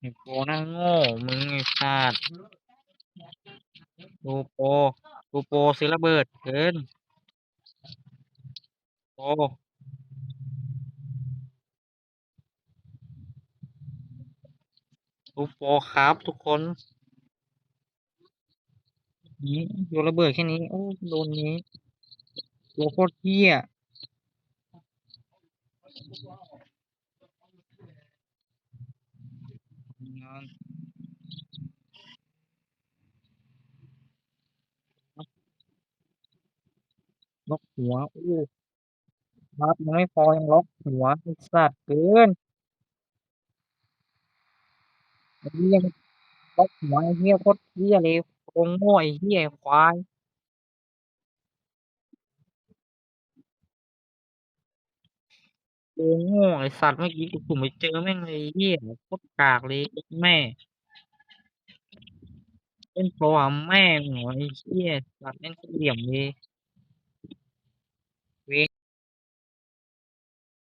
ไอโปหน้าโง่ มึงไอ้สัตว์ดูโปดูโปซื้อระเบิดเกินโปดูโปครับทุกคนนี่โยนระเบิดแค่นี้ โอ้โดนนี้ตัวโคตรเหี้ย งานล็อกหัวอู้ครับยังไม่พอยังล็อกหัวสัตว์เกินอ้เหี้ยล็อกหัวไอ้เหี้ยโคตรเหี้ยเลยโงโง่ไอ้เหี้ยควาย โงโง่ไอสัตว์เมื่อกี้กูสุ่มไปเจอแม่งเลยไอ้เหี้ยโคตรกากเลยแม่เป็นโปรอะแม่งเหรอไอ้เหี้ยสัตว์แม่งเหลี่ยมเลย